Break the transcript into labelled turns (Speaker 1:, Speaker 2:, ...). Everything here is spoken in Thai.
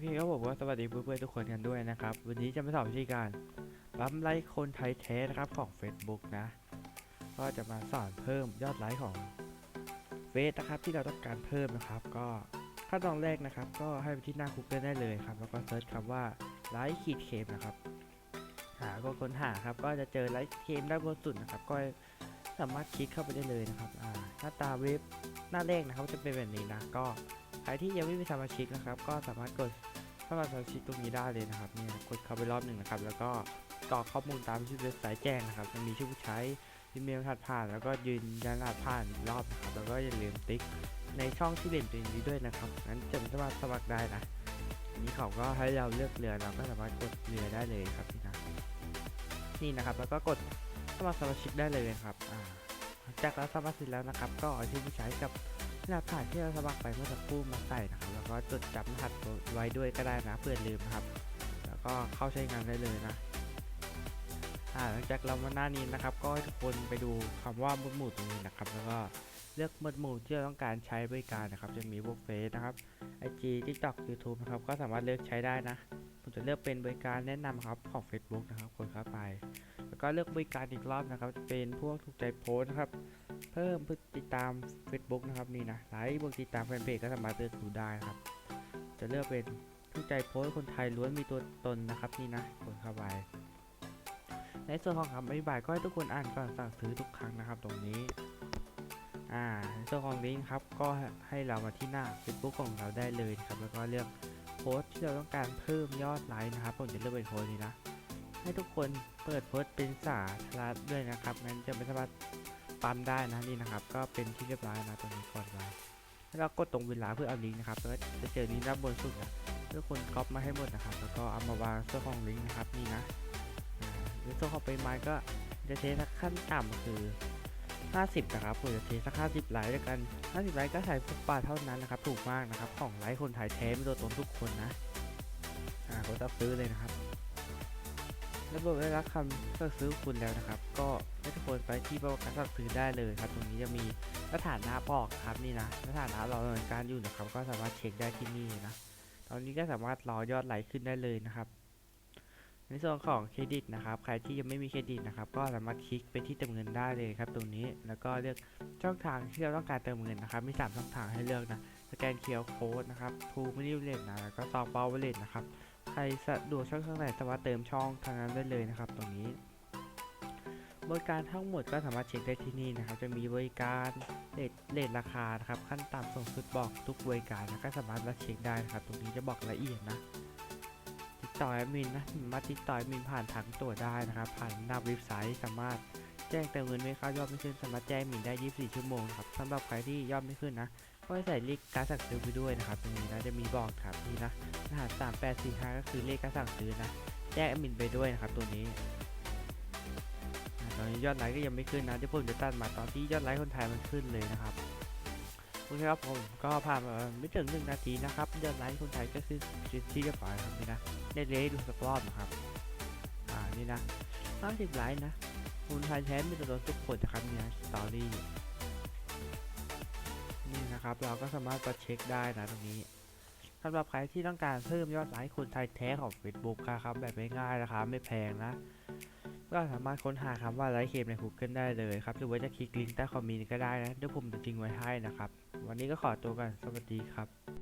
Speaker 1: เคครับผมก็สวัสดีเพื่อนๆทุกคนกันด้วยนะครับ วันนี้จะมาสอนวิธีการปั๊มไลค์คนไทยแท้นะครับของ Facebook นะ ก็จะมาสอนเพิ่มยอดไลค์ของเฟซนะครับที่เราต้องการเพิ่มนะครับ ก็ขั้นตอนแรกนะครับ ก็ให้ไปที่หน้า Google ได้เลยครับ แล้วก็เซิร์ชคำว่าไลค์ขีดเคมนะครับ หาก็ค้นหาครับ ก็จะเจอไลค์เคมด้านบนสุดนะครับ ก็สามารถคลิกเข้าไปได้เลยนะครับหน้าตาเว็บหน้าแรกนะครับจะเป็นแบบนี้นะก็ รที่ยังไม่มีสมาชิกนะครับ ก็สามารถกดเข้ามาสมาชิกตรงนี้ได้เลยนะครับเนี่ยกดเข้าไปรอบหนึ่งนะครับ แล้วก็กรอกข้อมูลตามที่เว็บไซต์แจ้งนะครับจะมีชื่อผู้ใช้อีเมลรหัสผ่าน แล้วก็ยืนยันรหัสผ่านรอบนะครับแล้วก็อย่าลืมติ๊กในช่องที่เล่นตัวนี้ด้วยนะครับงั้นจะสามารถสมัครได้นะนี้เขาก็ให้เราเลือกเรือเราก็สามารถกดเรือได้เลยครับนี่นะนี่นะครับ แล้วก็กดสมัครสมาชิกได้เลยครับอ่าหลังจากเราสมัครเสร็จแล้วนะครับ ก็เอาชื่อผู้ใช้กับ รหัสผ่านที่เราสมัครไปเมื่อสักครู่มาใส่นะครับ แล้วก็จดจำรหัสไว้ด้วยก็ได้นะเพื่อลืมครับ แล้วก็เข้าใช้งานได้เลยนะหลังจากเรามาหน้านี้นะครับ ก็ให้ทุกคนไปดูคำว่าหมวดหมู่ตรงนี้นะครับ แล้วก็เลือกหมวดหมู่ที่เราต้องการใช้บริการนะครับ จะมีพวกเฟซนะครับ IG TikTok YouTube นะครับ ก็สามารถเลือกใช้ได้นะผมจะเลือกเป็นบริการแนะนำครับของ Facebook นะครับกดเข้าไป แล้วก็เลือกบริการอีกรอบนะครับจะเป็นพวกถูกใจโพสนะครับ เพิ่มผู้ติดตาม Facebook นะครับนี่นะไลค์บวกติดตามแฟนเพจก็สามารถเลือกดูได้นะครับ จะเลือกเป็นผู้ใจโพสคนไทยล้วนมีตัวตนนะครับนี่นะกดเข้าไปในส่วนของคำอธิบายก็ให้ทุกคนอ่านก่อนสั่งซื้อทุกครั้งนะครับตรงนี้อ่าในส่วนของลิงก์ครับก็ให้เรามาที่หน้า Facebook ของเราได้เลยนะครับแล้วก็เลือกโพสที่เราต้องการเพิ่มยอดไลค์นะครับผมจะเลือกเป็นโพสนี้นะให้ทุกคนเปิดโพสเป็นสาธารณะด้วยนะครับงั้นจะไม่สามารถ ปั๊มได้นะนี่นะครับ ก็เป็นที่เรียบร้อยนะตรงนี้กดไว้แล้วกดตรงเวลาเพื่อเอาลิงก์นะครับแล้วจะเจอลิงก์ด้านบนสุดนะทุกคนก๊อปมาให้หมดนะครับ แล้วก็เอามาวางส่วนของลิงก์นะครับนี่นะอ่าในส่วนของปริมาณก็จะเทสักขั้นต่ำคือ 50 นะครับผมจะเทสัก50ไลค์ด้วยกัน 50ไลค์ก็ใส่ฟุตบาทเท่านั้นนะครับ ถูกมากนะครับ ของไลค์คนไทยแท้มีตัวตนทุกคนนะ อ่ากดรับซื้อเลยนะครับระบบได้รับคำสั่งซื้อคุณแล้วนะครับ ก็ คนไปที่ประกันสั่งซื้อได้เลยครับ ตรงนี้จะมีสถานะบอกครับนี่นะสถานะเราดำเนินการอยู่นะครับ ก็สามารถเช็คได้ที่นี่นะ ตอนนี้ก็สามารถรอยอดไหลขึ้นได้เลยนะครับ ในส่วนของเครดิตนะครับ ใครที่ยังไม่มีเครดิตนะครับ ก็สามารถคลิกไปที่เติมเงินได้เลยครับ ตรงนี้ แล้วก็เลือกช่องทางที่เราต้องการเติมเงินนะครับ มี 3 ช่องทางให้เลือกนะ สแกนเคอร์โค้ดนะครับทูมินิเลตนะ แล้วก็ซองเปาเลตนะครับ ใครสะดวกช่องทางไหนสามารถเติมช่องทางนั้นได้เลยนะครับ ตรงนี้ บริการทั้งหมดก็สามารถเช็คได้ที่นี่นะครับ จะมีบริการเลทเลทราคานะครับขั้นต่ำสูงสุดบอกทุกบริการนะก็สามารถรับเช็คได้นะครับ ตรงนี้จะบอกละเอียดนะ ติดต่อแอดมินนะมาติดต่อแอดมินผ่านทางตัวได้นะครับ ผ่านหน้าเว็บไซต์สามารถแจ้งเติมเงินไม่เข้ายอดไม่ขึ้นสามารถแจ้งมินได้ 24 ชั่วโมงครับสำหรับใครที่ยอดไม่ขึ้นนะก็ใส่เลขการสั่งซื้อไปด้วยนะครับ ตรงนี้นะจะมีบอกครับนี่นะรหัส3845 ก็คือเลขการสั่งซื้อนะ แจ้งแอดมินไปด้วยนะครับตัวนี้ ยอดไลค์ก็ยังไม่ขึ้นนะเดี๋ยวผมจะตัดมาตอนที่ยอดไลค์คนไทยมันขึ้นเลยนะครับโอเคครับผมก็ผ่านมาไม่ถึงหนึ่งนาทีนะครับยอดไลค์คนไทยก็คือที่เรียบร้อยครับนี่นะได้เลยดูสักรอบนะครับอ่านี่นะ50ไลค์นะคนไทยแท้มีตัวตนทุกคนนะครับเนี่ยสตอรี่นี่นะครับเราก็สามารถมาเช็คได้นะตรงนี้สำหรับใครที่ต้องการเพิ่มยอดไลค์คนไทยแท้ของ Facebook ครับแบบง่ายๆนะครับไม่แพงนะ ก็สามารถค้นหาคำว่าไลฟ์เคมใน Google ได้เลยครับ หรือว่าจะคลิกลิงก์ใต้คอมเมนต์ก็ได้นะ เดี๋ยวผมจะทิ้งไว้ให้นะครับ วันนี้ก็ขอตัวกัน สวัสดีครับ